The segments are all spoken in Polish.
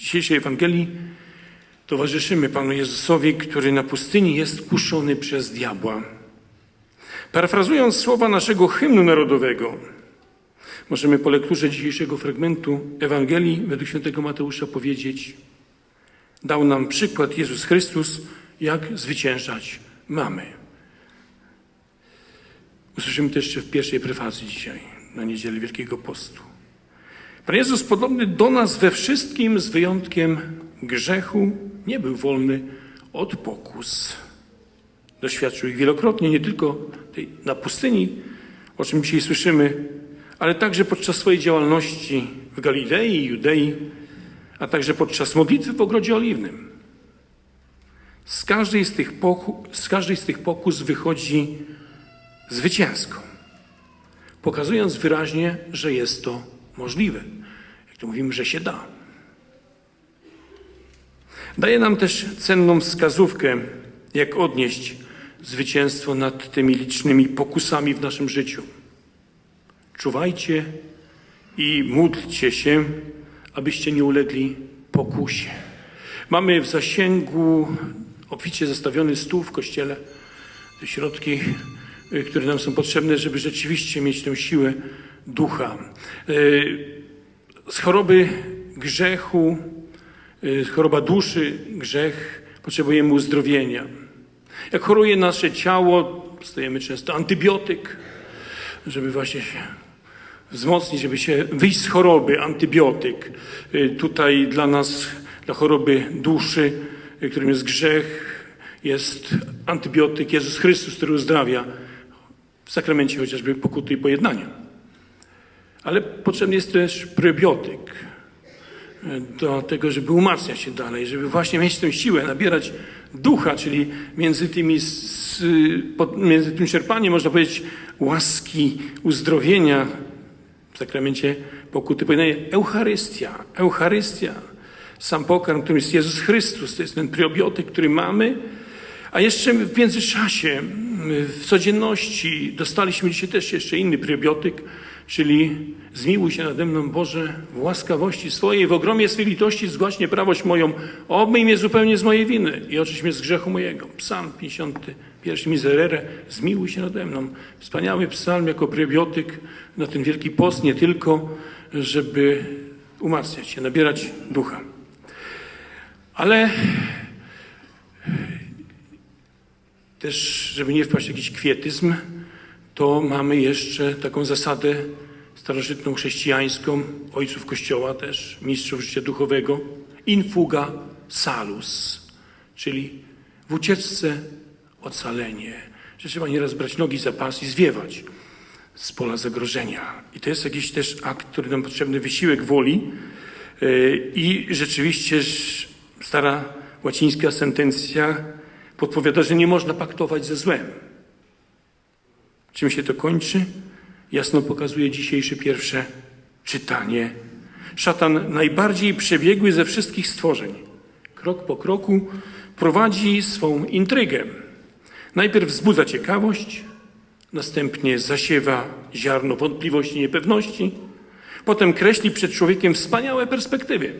Dzisiejszej Ewangelii towarzyszymy Panu Jezusowi, który na pustyni jest kuszony przez diabła. Parafrazując słowa naszego hymnu narodowego, możemy po lekturze dzisiejszego fragmentu Ewangelii według świętego Mateusza powiedzieć: Dał nam przykład Jezus Chrystus, jak zwyciężać mamy. Usłyszymy to jeszcze w pierwszej prefacji dzisiaj, na niedzielę Wielkiego Postu. Pan Jezus, podobny do nas we wszystkim, z wyjątkiem grzechu, nie był wolny od pokus. Doświadczył ich wielokrotnie, nie tylko tej, na pustyni, o czym dzisiaj słyszymy, ale także podczas swojej działalności w Galilei Judei, a także podczas modlitwy w Ogrodzie Oliwnym. Z każdej z tych, poku, z każdej z tych pokus wychodzi zwycięsko, pokazując wyraźnie, że jest to możliwe. Jak to mówimy, że się da. Daje nam też cenną wskazówkę, jak odnieść zwycięstwo nad tymi licznymi pokusami w naszym życiu. Czuwajcie i módlcie się, abyście nie ulegli pokusie. Mamy w zasięgu obficie zastawiony stół w kościele, te środki, y, które nam są potrzebne, żeby rzeczywiście mieć tę siłę ducha. Y, Z choroby grzechu, y, choroba duszy, grzech, potrzebujemy uzdrowienia. Jak choruje nasze ciało, dostajemy często antybiotyk, żeby właśnie się wzmocnić, żeby się wyjść z choroby, antybiotyk. Y, Tutaj dla nas, dla choroby duszy, którym jest grzech, jest antybiotyk Jezus Chrystus, który uzdrawia w sakramencie chociażby pokuty i pojednania. Ale potrzebny jest też prebiotyk y, do tego, żeby umacniać się dalej, żeby właśnie mieć tę siłę, nabierać ducha, czyli między, tymi, między tym czerpaniem, można powiedzieć, łaski, uzdrowienia w sakramencie pokuty pojednania. Eucharystia, Eucharystia, sam pokarm, którym jest Jezus Chrystus, to jest ten probiotyk, który mamy, a jeszcze w międzyczasie, w codzienności dostaliśmy dzisiaj też jeszcze inny probiotyk, czyli zmiłuj się nade mną Boże w łaskawości swojej, w ogromie swej litości zgłaś nieprawość moją, obmyj mnie zupełnie z mojej winy i oczyś mnie z grzechu mojego. Psalm 51, Miserere, zmiłuj się nade mną. Wspaniały psalm jako probiotyk na ten wielki post, nie tylko, żeby umacniać się, nabierać ducha. Ale też, żeby nie wpaść w jakiś kwietyzm, to mamy jeszcze taką zasadę starożytną chrześcijańską, ojców Kościoła też, mistrzów życia duchowego, infuga salus, czyli w ucieczce ocalenie, że trzeba nieraz brać nogi za pas i zwiewać z pola zagrożenia. I to jest jakiś też akt, który nam potrzebny wysiłek woli yy, i rzeczywiście stara łacińska sentencja podpowiada, że nie można paktować ze złem. Czym się to kończy? Jasno pokazuje dzisiejsze pierwsze czytanie. Szatan, najbardziej przebiegły ze wszystkich stworzeń, krok po kroku prowadzi swą intrygę. Najpierw wzbudza ciekawość, następnie zasiewa ziarno wątpliwości i niepewności, potem kreśli przed człowiekiem wspaniałe perspektywy,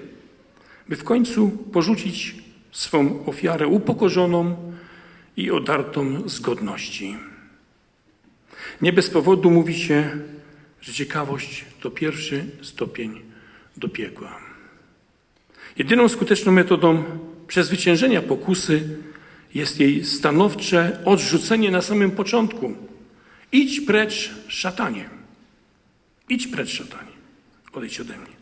by w końcu porzucić swą ofiarę upokorzoną i odartą z godności. Nie bez powodu mówi się, że ciekawość to pierwszy stopień do piekła. Jedyną skuteczną metodą przezwyciężenia pokusy jest jej stanowcze odrzucenie na samym początku. Idź precz, szatanie. Idź precz, szatanie. Odejdź ode mnie.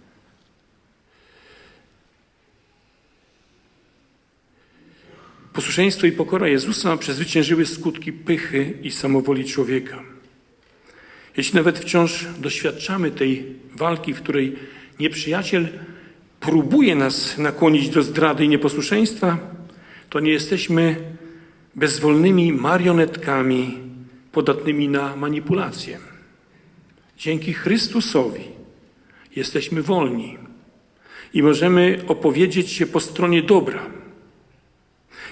Posłuszeństwo i pokora Jezusa przezwyciężyły skutki pychy i samowoli człowieka. Jeśli nawet wciąż doświadczamy tej walki, w której nieprzyjaciel próbuje nas nakłonić do zdrady i nieposłuszeństwa, to nie jesteśmy bezwolnymi marionetkami podatnymi na manipulację. Dzięki Chrystusowi jesteśmy wolni i możemy opowiedzieć się po stronie dobra.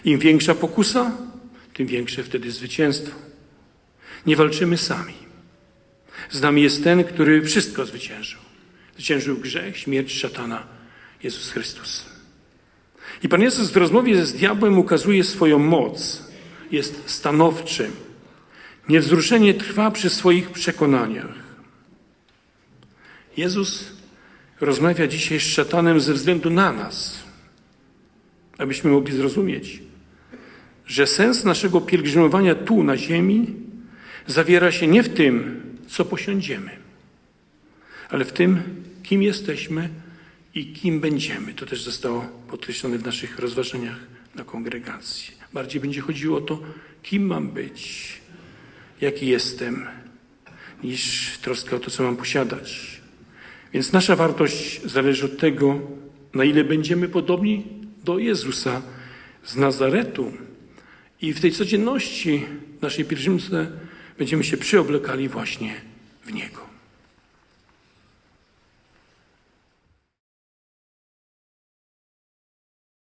Im większa pokusa, tym większe wtedy zwycięstwo. Nie walczymy sami. Z nami jest ten, który wszystko zwyciężył. Zwyciężył grzech, śmierć szatana, Jezus Chrystus. I Pan Jezus w rozmowie z diabłem ukazuje swoją moc. Jest stanowczy. Niewzruszenie trwa przy swoich przekonaniach. Jezus rozmawia dzisiaj z szatanem ze względu na nas, abyśmy mogli zrozumieć, że sens naszego pielgrzymowania tu na ziemi zawiera się nie w tym, co posiądziemy, ale w tym, kim jesteśmy i kim będziemy. To też zostało podkreślone w naszych rozważaniach na kongregacji. Bardziej będzie chodziło o to, kim mam być, jaki jestem, niż troska o to, co mam posiadać. Więc nasza wartość zależy od tego, na ile będziemy podobni do Jezusa z Nazaretu. I w tej codzienności naszej pielgrzymce będziemy się przyoblekali właśnie w Niego.